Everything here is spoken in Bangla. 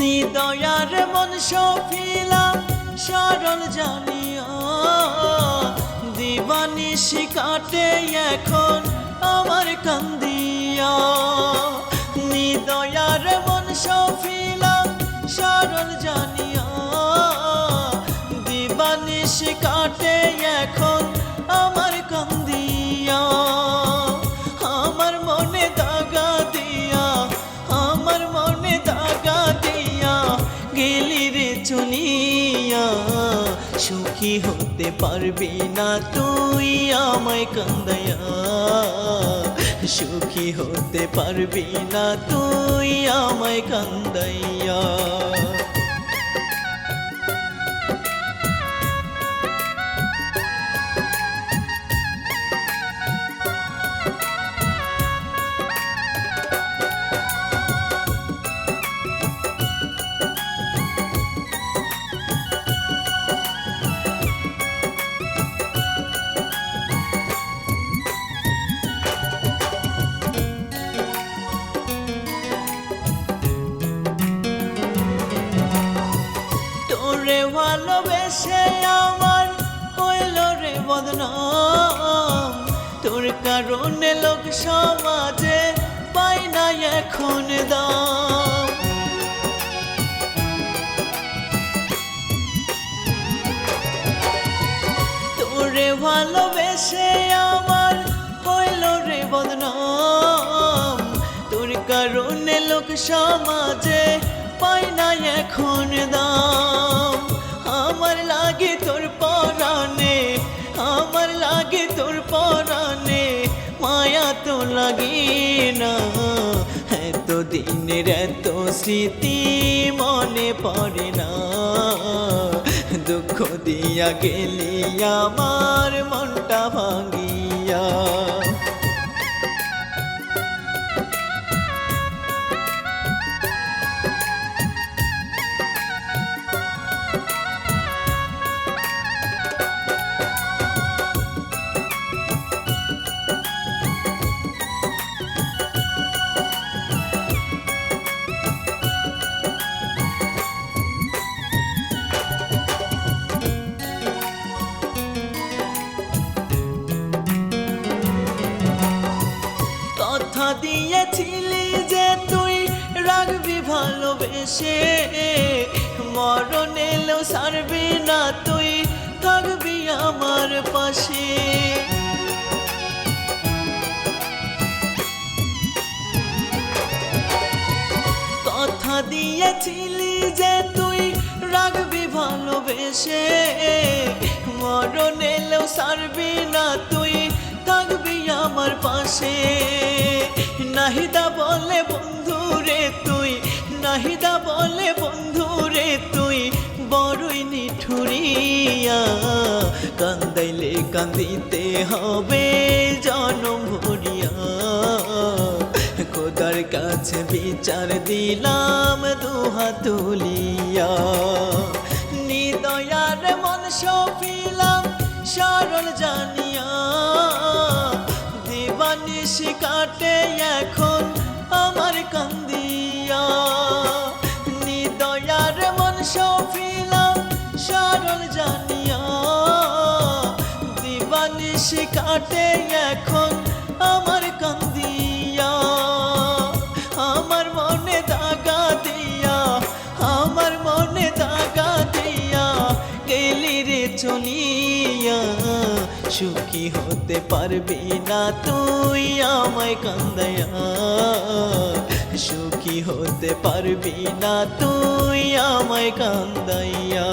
নিদয়ার মন সফিলা সরল জানিয়া দিবানি শিকাটে এখন আমার কান্দিয়া নিদয়ার মন সফিলাম চলিয়া সুখী হতে পারবি না তুই আমায় কান্দাইয়া। সুখী হতে পারবি না তুই আমায় কান্দাইয়া। ভালোবেসে আমার হইল রে বদনাম। তোর কারণে লোক সমাজে পাই না এখন দাম। তোরে ভালোবেসে আমার হইল রে বদনাম। তোর কারণে লোক সমাজে পাই না এখন দাম। তো লাগে না এত দিনের এত স্মৃতি মনে পড়ে না দুঃখ দিয়া গেলি আমার মনটা ভাঙিয়া কথা দিয়েছিলি যে তুই রাখবি ভালোবেসে। মরণ এলো সারবি না তুই, থাকবি আমার পাশে। কথা দিয়েছিলি যে তুই রাখবি ভালোবেসে। মরণ এলেও সারবি না তুই, থাকবি আমার পাশে। নাহিদা বলে, বন্ধু রে তুই, নাহিদা বলে, বন্ধু রে তুই, বড়ই নিঠুরিয়া। কান্দাইলে কান্দিতে হবে জনম ভরিয়া। খোদার কাছে বিচার দিলাম দুহা তুলিয়া। নিদয়ার মন সফিলাম সরল কাটে এখন আমার কান্দিয়া। নিদয়ার মন সফিলাম সরল জানিয়া। দিবানিশি কাটে এখন আমার কান্দিয়া। আমার মনে দাগা দিয়া, আমার মনে দাগা দিয়া, গেলি রে চলিয়া। সুখী হতে পারবি না তুই আমায় কান্দায়া। সুখী হতে পারবি না তুই আমায় কান্দাইয়া।